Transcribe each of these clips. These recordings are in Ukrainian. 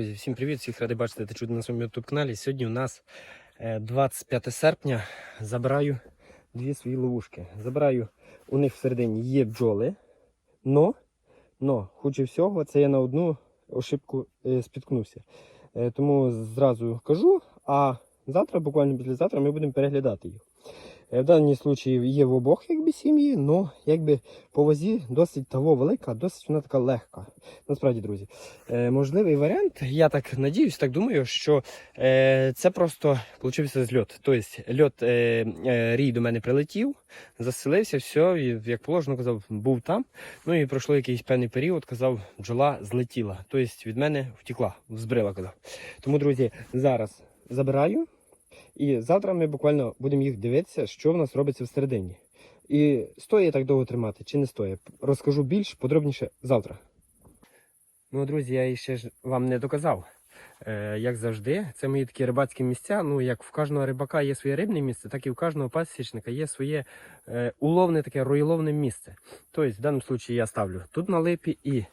Всім привіт, всіх радий бачити та чути на своєму YouTube каналі. Сьогодні у нас е, 25 серпня. Забираю дві свої ловушки. Забираю у них всередині є бджоли, но, но хуже всього, це я на одну ошибку е, спіткнувся. Е, тому зразу кажу, а завтра, буквально післязавтра, ми будемо переглядати їх. Е, В даному випадку є в обох якби, сім'ї, але якби по вазі досить того велика, досить вона така легка. Насправді, друзі. Е, можливий варіант, я так надіюсь, так думаю, що е, це просто получився зльот. Тобто льот е, е, рій до мене прилетів, заселився, все, і, як положено, казав, був там. Ну і пройшло якийсь певний період, казав, бджола злетіла. Тобто від мене втекла, збрила, казав. Тому, друзі, зараз забираю. І завтра ми буквально будемо їх дивитися, що в нас робиться всередині. І стоїть так довго тримати, чи не стоїть. Розкажу більш подробніше завтра. Ну, друзі, я ще ж вам не доказав. Е, як завжди, це мої такі рибацькі місця. Ну, як в кожного рибака є своє рибне місце, так і в кожного пасічника є своє е, уловне таке роїловне місце. Тобто, в даному випадку я ставлю тут на липі і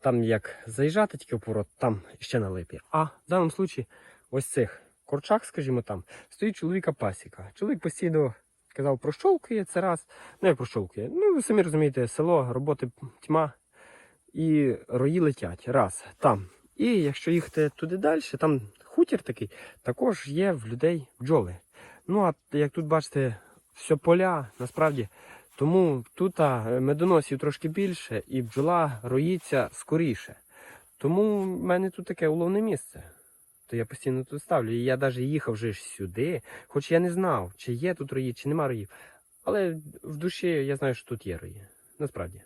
там як заїжджати тільки в пород, там ще на липі. А в даному випадку ось цих корчах, скажімо там, стоїть чоловіка пасіка. Чоловік постійно казав, прощовкує це раз. Ну як прощовкує? Ну, ви самі розумієте, село, роботи тьма. І рої летять раз там. І якщо їхати туди далі, там хутір такий, також є в людей бджоли. Ну а як тут бачите, все поля, насправді. Тому тут медоносів трошки більше і бджола роїться скоріше. Тому в мене тут таке уловне місце. То я постійно тут ставлю. І я навіть їхав вже сюди, хоч я не знав, чи є тут рої, чи нема роїв. Але в душі я знаю, що тут є рої. Насправді.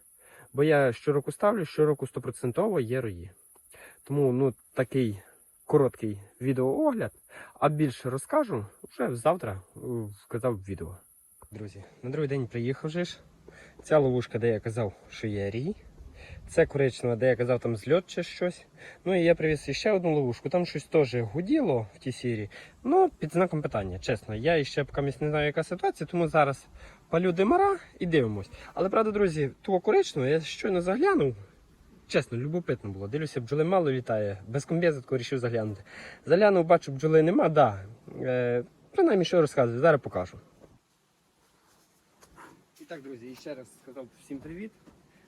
Бо я щороку ставлю, щороку стопроцентово є рої. Тому ну, такий короткий відеоогляд, а більше розкажу вже завтра е, вказав відео. Друзі, на другий день приїхав вже ж. Ця ловушка, де я казав, що є рій. Це коричнева, де я казав, там зльот чи щось. Ну і я привіз ще одну ловушку. Там щось теж гуділо в тій сірі. Ну, під знаком питання, чесно. Я ще поки не знаю, яка ситуація, тому зараз палю димара і дивимось. Але правда, друзі, того коричневого я щойно заглянув. Чесно, любопитно було. Дивлюся, бджоли мало літає, без комбеза тако вирішив заглянути. Заглянув, бачу, бджоли нема, да. Е, принаймні, що розказую, зараз покажу. І так, друзі, ще раз сказав всім привіт.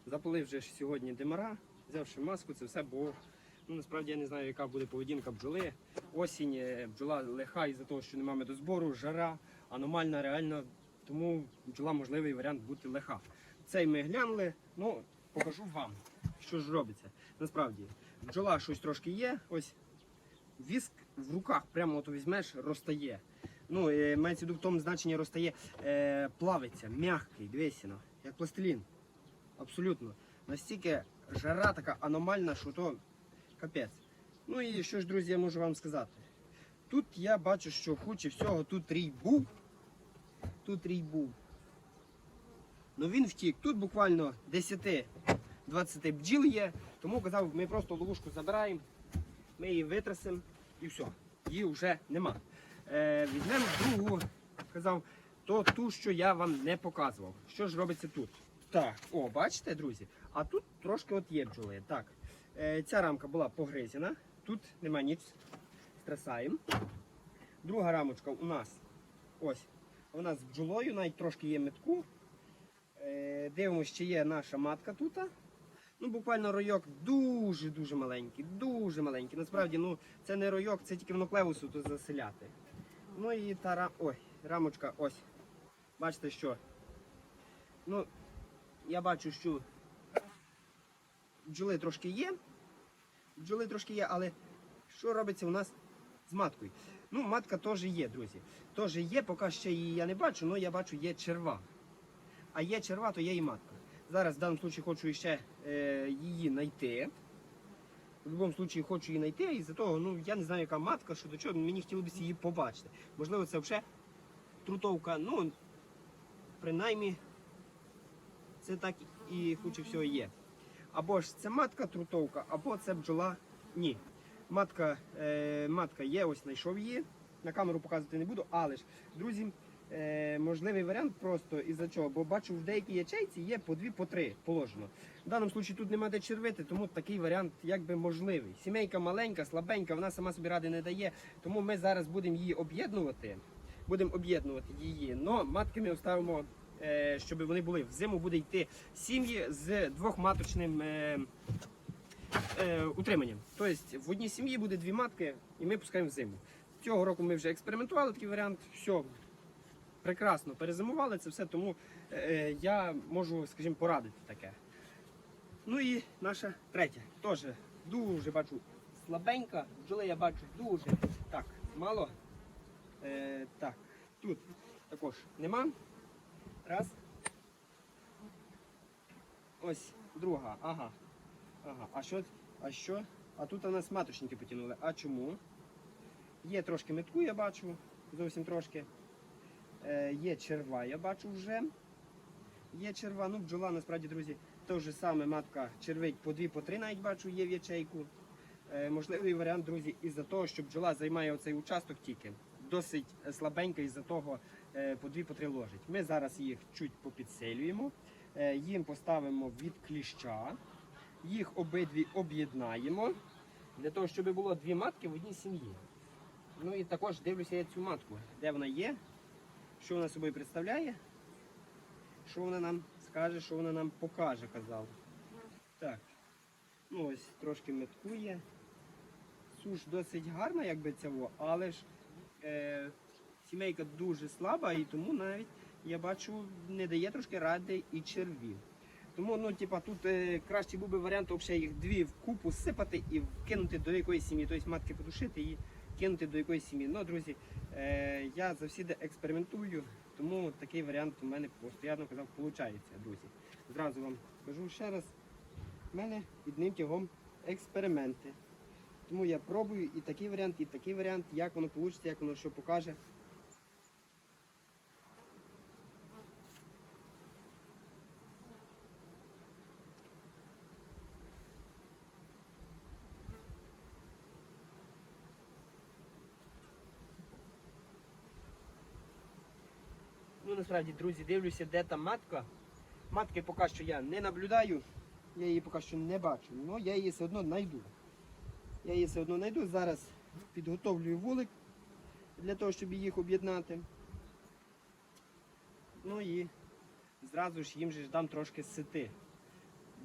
Запалив вже сьогодні димара, взявши маску, це все, бо ну, насправді я не знаю, яка буде поведінка бджоли. Осінь, е, бджола лиха із-за того, що немає медозбору, жара, аномальна, реально. Тому бджола можливий варіант бути лиха. Цей ми глянули, ну покажу вам, що ж робиться. Насправді, бджола щось трошки є. Ось віск в руках прямо от візьмеш, розтає. Ну, мається в тому значенні розтає, е, плавиться, м'який, дивися, ну, як пластилін. Абсолютно. Настільки жара така аномальна, що то капець. Ну і що ж, друзі, я можу вам сказати. Тут я бачу, що хоче всього, тут рій був. Тут рій був. Ну він втік. Тут буквально 10-20 бджіл є. Тому казав, ми просто ловушку забираємо, ми її витрасимо і все. Її вже нема. Е, візьмемо другу, казав, то ту, що я вам не показував. Що ж робиться тут? Так, о, бачите, друзі? А тут трошки от є бджоли. Так, е, ця рамка була погризена, тут нема ніч. Стресаємо. Друга рамочка у нас ось. Вона з бджолою, навіть трошки є метку. Е, дивимося, чи є наша матка тут. Ну, буквально ройок дуже-дуже маленький, дуже маленький. Насправді, ну, це не ройок, це тільки в нуклеусу тут заселяти. Ну і та рам... Ой, рамочка ось. Бачите, що? Ну, я бачу, що бджоли трошки є. Бджоли трошки є, але що робиться у нас з маткою? Ну, матка теж є, друзі. Теж є, поки ще її я не бачу, але я бачу, є черва. А є черва, то є і матка. Зараз в даному випадку хочу ще е, її знайти. В будь-якому випадку хочу її знайти, і за того, ну я не знаю, яка матка, що до чого, мені хотілося б її побачити. Можливо, це вже трутовка, ну, принаймні, це так і хоче всього є. Або ж це матка трутовка, або це бджола. Ні. Матка, е, матка є, ось знайшов її. На камеру показувати не буду, але ж, друзі, е, можливий варіант просто із-за чого, бо бачу, в деякій ячейці є по дві, по три положено. В даному випадку тут нема де червити, тому такий варіант якби можливий. Сімейка маленька, слабенька, вона сама собі ради не дає. Тому ми зараз будемо її об'єднувати. Будемо об'єднувати її. Но матки ми оставимо, щоб вони були. В зиму буде йти сім'ї з двохматочним е, е, утриманням. Тобто в одній сім'ї буде дві матки, і ми пускаємо в зиму. Цього року ми вже експериментували такий варіант. Все прекрасно перезимували це все, тому е, я можу, скажімо, порадити таке. Ну і наша третя. Теж дуже бачу слабенька. Бджоли я бачу дуже так, мало. Е, так, тут також нема. Раз. Ось друга. Ага. Ага. А що? А що? А тут у нас маточники потягнули. А чому? Є трошки метку, я бачу, зовсім трошки. Е, є черва, я бачу вже. Є черва, ну бджола, насправді, друзі, те ж саме матка червить по дві, по три навіть бачу, є в ячейку. Е, можливий варіант, друзі, із-за того, що бджола займає оцей участок тільки. Досить е, слабенька, із-за того по дві, по три ложить. Ми зараз їх чуть попідсилюємо, е, їм поставимо від кліща, їх обидві об'єднаємо для того, щоб було дві матки в одній сім'ї. Ну і також дивлюся я цю матку, де вона є, що вона собою представляє, що вона нам скаже, що вона нам покаже, казав. Так. Ну ось трошки меткує. Суш досить гарна, якби цього, але ж е, сімейка дуже слаба і тому навіть я бачу не дає трошки ради і червів. Тому ну, типа, тут е, краще був би варіант взагалі їх дві в купу сипати і кинути до якоїсь сім'ї, тобто матки подушити і кинути до якоїсь сім'ї. Ну, друзі, е, я завжди експериментую, тому такий варіант у мене постійно казав, виходить, друзі. Зразу вам кажу ще раз, в мене одним тягом експерименти. Тому я пробую і такий варіант, і такий варіант, як воно вийде, як воно що покаже. Ну, насправді, друзі, дивлюся, де там матка. Матки поки що я не наблюдаю, я її поки що не бачу, але я її все одно знайду. Я її все одно знайду. Зараз підготовлюю вулик для того, щоб їх об'єднати. Ну і зразу ж їм же дам трошки сити.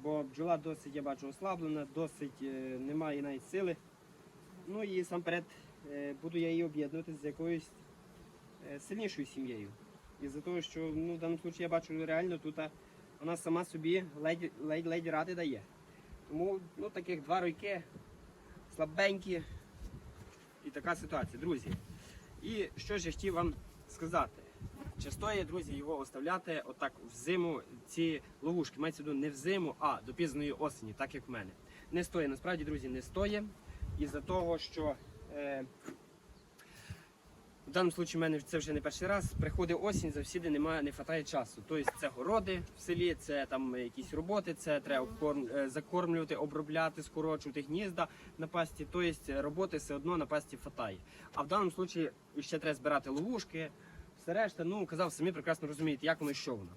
Бо бджола досить, я бачу, ослаблена, досить е, немає навіть сили. Ну і сам перед буду я її об'єднувати з якоюсь е, сильнішою сім'єю. Із-за того, що ну, в даному випадку я бачу реально тут вона сама собі ледь, ледь, ледь ради дає. Тому ну, таких два ройки слабенькі і така ситуація, друзі. І що ж я хотів вам сказати? Чи стоїть, друзі, його оставляти отак в зиму ці ловушки? Мається не в зиму, а до пізної осені, так як в мене. Не стоїть, насправді, друзі, не стоїть. Із-за того, що е, в даному випадку в мене це вже не перший раз. Приходить осінь, завсіди немає, не вистачає часу. Тобто це городи в селі, це там якісь роботи, це треба е, закормлювати, обробляти, скорочувати гнізда на пасті. Тобто роботи все одно на пасті вистачає. А в даному випадку ще треба збирати ловушки, все решта. Ну казав, самі прекрасно розумієте, як воно і що воно.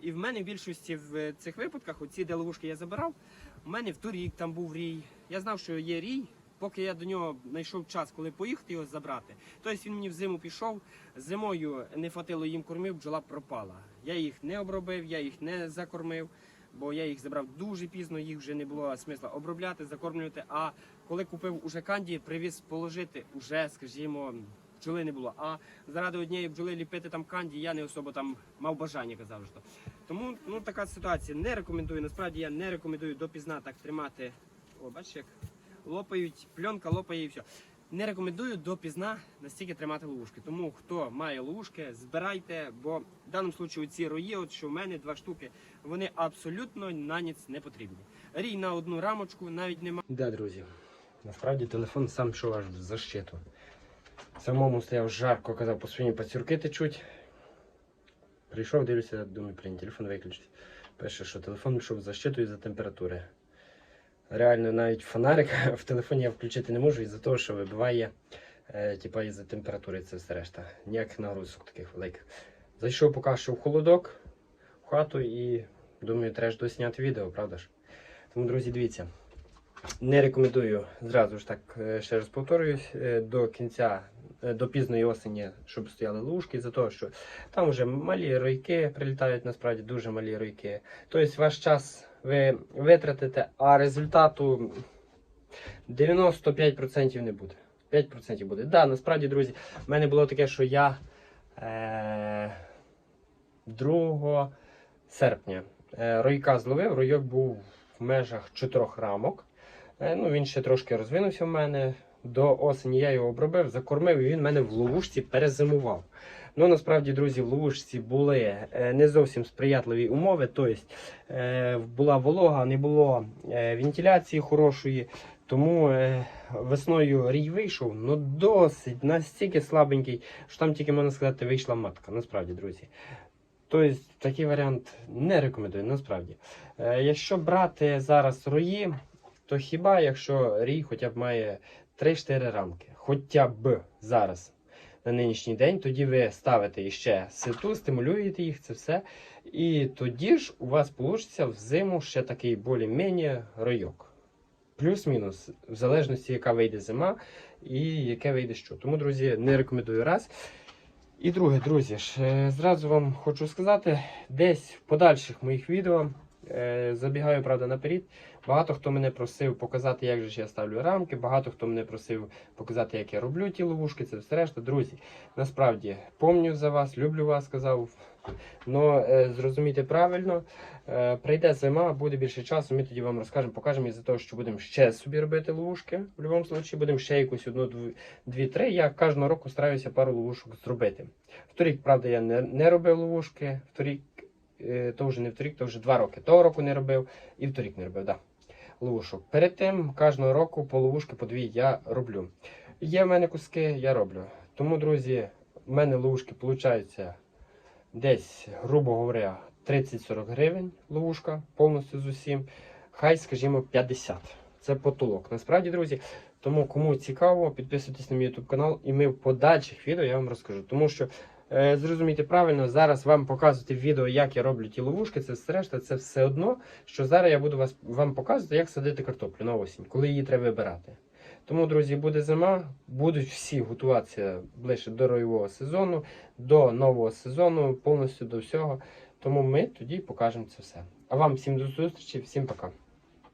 І в мене в більшості в цих випадках, оці, де ловушки я забирав, у мене в торік там був рій. Я знав, що є рій. Поки я до нього знайшов час, коли поїхати його забрати, тобто він мені в зиму пішов. Зимою не хватило їм кормів, бджола пропала. Я їх не обробив, я їх не закормив, бо я їх забрав дуже пізно, їх вже не було смисла обробляти, закормлювати. А коли купив уже канді, привіз положити, уже, скажімо, бджоли не було. А заради однієї бджоли ліпити там канді, я не особо там мав бажання, казав. Що. Тому ну, така ситуація. Не рекомендую. Насправді я не рекомендую допізна так тримати. О, бачиш, як лопають, пленка лопає і все. Не рекомендую допізна настільки тримати ловушки. Тому хто має ловушки, збирайте, бо в даному випадку ці рої, от що в мене два штуки, вони абсолютно на ніц не потрібні. Рій на одну рамочку навіть немає. Да, друзі. Насправді телефон сам йшов аж в защиту. Самому стояв жарко, казав, по свині пацюрки течуть. Прийшов, дивлюся, думаю, блін, телефон виключить. Пише, що телефон йшов в защиту із-за температури. Реально навіть фонарик в телефоні я включити не можу із-за того, що вибиває, е, типа із-за температури це все решта. Ніяких нагрузок таких великих. Зайшов поки що в холодок в хату і думаю, треба ж досняти відео, правда ж? Тому, друзі, дивіться. Не рекомендую зразу ж так е, ще раз повторююсь е, до кінця, до пізної осені, щоб стояли лужки, за того, що там вже малі ройки прилітають, насправді дуже малі ройки. Тобто ваш час ви витратите, а результату 95% не буде. 5% буде. Да, насправді, друзі, в мене було таке, що я е, 2 серпня е, ройка зловив. Ройок був в межах 4 рамок. Е, ну, він ще трошки розвинувся в мене. До осені я його обробив, закормив, і він в мене в ловушці перезимував. Ну, насправді, друзі, в ловушці були е, не зовсім сприятливі умови. Тобто е, була волога, не було е, вентиляції хорошої. Тому весною рій вийшов, ну досить настільки слабенький, що там тільки можна сказати, вийшла матка. Насправді, друзі. Тобто такий варіант не рекомендую, насправді. Якщо брати зараз рої, то хіба якщо рій хоча б має 3-4 рамки, хоча б зараз на нинішній день, тоді ви ставите іще ситу, стимулюєте їх, це все. І тоді ж у вас вийде взиму ще такий більш-менш ройок. Плюс-мінус, в залежності, яка вийде зима і яке вийде що. Тому, друзі, не рекомендую раз. І друге, друзі, ж, зразу вам хочу сказати, десь в подальших моїх відео забігаю, правда, наперед. Багато хто мене просив показати, як же я ставлю рамки, багато хто мене просив показати, як я роблю ті ловушки, це все решта. Друзі, насправді помню за вас, люблю вас, сказав. Но е, зрозумійте правильно, е, прийде зима, буде більше часу, ми тоді вам розкажемо, покажемо із-за того, що будемо ще собі робити ловушки. В будь-якому випадку будемо ще якусь одну, дві- дві-три. Я кожного року стараюся пару ловушок зробити. Вторік, правда, я не, не робив ловушки. Вторік, е, то вже не вторік, то вже два роки. Того року не робив і вторік не робив. Да. Ловушок. Перед тим кожного року по ловушки по дві я роблю. Є в мене куски, я роблю. Тому, друзі, в мене ловушки виходить десь, грубо говоря, 30-40 гривень ловушка повністю з усім. Хай, скажімо, 50. Це потолок. Насправді, друзі, тому кому цікаво, підписуйтесь на мій YouTube канал, і ми в подальших відео я вам розкажу. Тому що е, зрозумійте правильно, зараз вам показувати відео, як я роблю ті ловушки, це все решта, це все одно, що зараз я буду вас, вам показувати, як садити картоплю на осінь, коли її треба вибирати. Тому, друзі, буде зима, будуть всі готуватися ближче до роєвого сезону, до нового сезону, повністю до всього. Тому ми тоді покажемо це все. А вам всім до зустрічі, всім пока.